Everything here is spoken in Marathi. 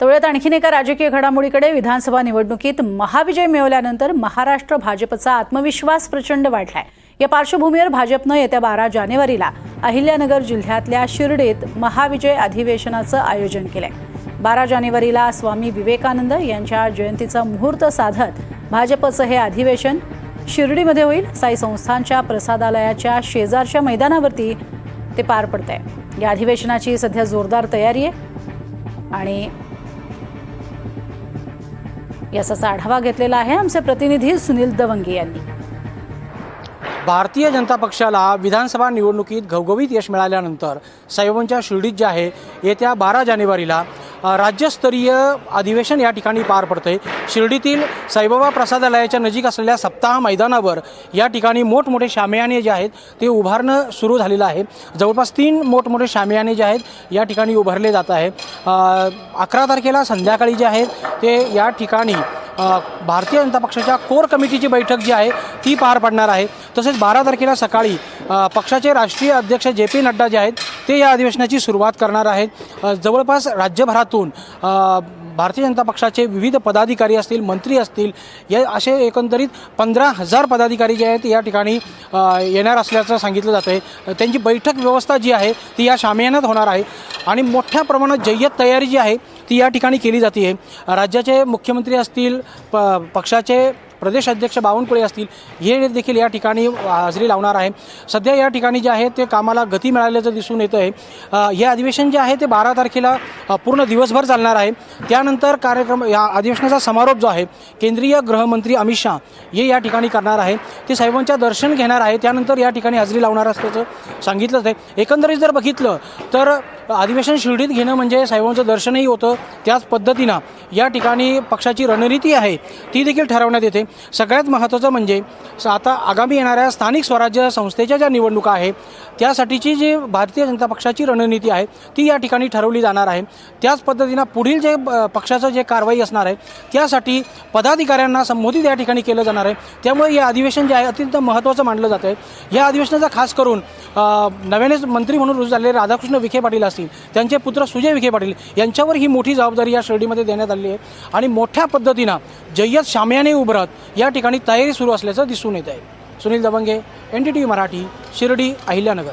तेवढ्यात आणखीन एका राजकीय घडामोडीकडे विधानसभा निवडणुकीत महाविजय मिळवल्यानंतर महाराष्ट्र भाजपचा आत्मविश्वास प्रचंड वाढलाय. या पार्श्वभूमीवर भाजपनं येत्या बारा जानेवारीला अहिल्यानगर जिल्ह्यातल्या शिर्डीत महाविजय अधिवेशनाचं आयोजन केलंय. बारा जानेवारीला स्वामी विवेकानंद यांच्या जयंतीचा मुहूर्त साधत भाजपचं हे अधिवेशन शिर्डीमध्ये होईल. साई संस्थांच्या प्रसादालयाच्या शेजारच्या मैदानावरती ते पार पडतंय. या अधिवेशनाची सध्या जोरदार तयारी आहे. आणि याचाच आढावा घेतलेला आहे आमचे प्रतिनिधी सुनील दवंगे यांनी. भारतीय जनता पक्षाला विधानसभा निवडणुकीत घवघवीत यश मिळाल्यानंतर साहेबांच्या शिर्डीत जे आहे येत्या बारा जानेवारीला राज्यस्तरीय अधिवेशन या ठिकाणी पार पडते शिर्डीतील साईबाबा प्रसादालयाच्या नजीक असलेल्या सप्ताह मैदानावर या ठिकाणी मोठमोठे शामियाने जे आहेत ते उभारणं सुरू झालेलं आहे. जवळपास तीन मोठमोठे शामियाने जे आहेत या ठिकाणी उभारले जात आहे. अकरा तारखेला संध्याकाळी जे आहेत ते या ठिकाणी भारतीय जनता पक्षाच्या कोर कमिटीची बैठक जी आहे ती पार पडणार आहे. तसेच बारा तारखेला सकाळी पक्षाचे राष्ट्रीय अध्यक्ष जे पी नड्डा जे आहेत ते या अधिवेशनाची सुरुवात करणार आहेत. जवळपास राज्यभरातून भारतीय जनता पक्षाचे विविध पदाधिकारी असतील मंत्री असतील या असे एकंदरीत पंधरा हजार पदाधिकारी जे आहेत या ठिकाणी येणार असल्याचं सांगितलं जातं आहे त्यांची बैठक व्यवस्था जी आहे ती या शामियानात होणार आहे. आणि मोठ्या प्रमाणात जय्यत तयारी जी आहे ती या ठिकाणी केली जाते. राज्याचे मुख्यमंत्री असतील प पक्षाचे प्रदेश अध्यक्ष बावनकुळे असतील हे देखील या ठिकाणी हजेरी लावणार आहे. सध्या या ठिकाणी जे आहे ते कामाला गती मिळाल्याचं दिसून येतं आहे हे अधिवेशन जे आहे ते बारा तारखेला पूर्ण दिवसभर चालणार आहे. त्यानंतर कार्यक्रम या अधिवेशनाचा समारोप जो आहे केंद्रीय गृहमंत्री अमित शहा हे या ठिकाणी करणार आहे. ते साहेबांच्या दर्शन घेणार आहे. त्यानंतर या ठिकाणी हजेरी लावणार असल्याचं सांगितलंच आहे. एकंदरीत जर बघितलं तर अधिवेशन शिर्डीत घेणं म्हणजे साहेबांचं दर्शनही होतं. त्याच पद्धतीनं या ठिकाणी पक्षाची रणनीती आहे ती देखील ठरवण्यात येते. सगळ्यात महत्त्वाचं म्हणजे स- आता आगामी येणाऱ्या स्थानिक स्वराज्य संस्थेच्या ज्या निवडणुका आहे त्यासाठीची जी भारतीय जनता पक्षाची रणनीती आहे ती या ठिकाणी ठरवली जाणार आहे. त्याच पद्धतीनं पुढील जे पक्षाचं जे कारवाई असणार आहे त्यासाठी पदाधिकाऱ्यांना संबोधित या ठिकाणी केलं जाणार आहे. त्यामुळे हे अधिवेशन जे आहे अत्यंत महत्त्वाचं मानलं जातं आहे या अधिवेशनाचा खास करून नव्यानेच मंत्री म्हणून रुजू झालेले राधाकृष्ण विखे पाटील असतील त्यांचे पुत्र सुजय विखे पाटील यांच्यावर ही मोठी जबाबदारी या शिर्डीमध्ये देण्यात आली आहे. आणि मोठ्या पद्धतीनं जय्यत शाम्याने उभरत या ठिकाणी तयारी सुरू असल्याचं दिसून येत आहे. Sunil Dabange N D T V Marathi Shirdi Ahilyanagar.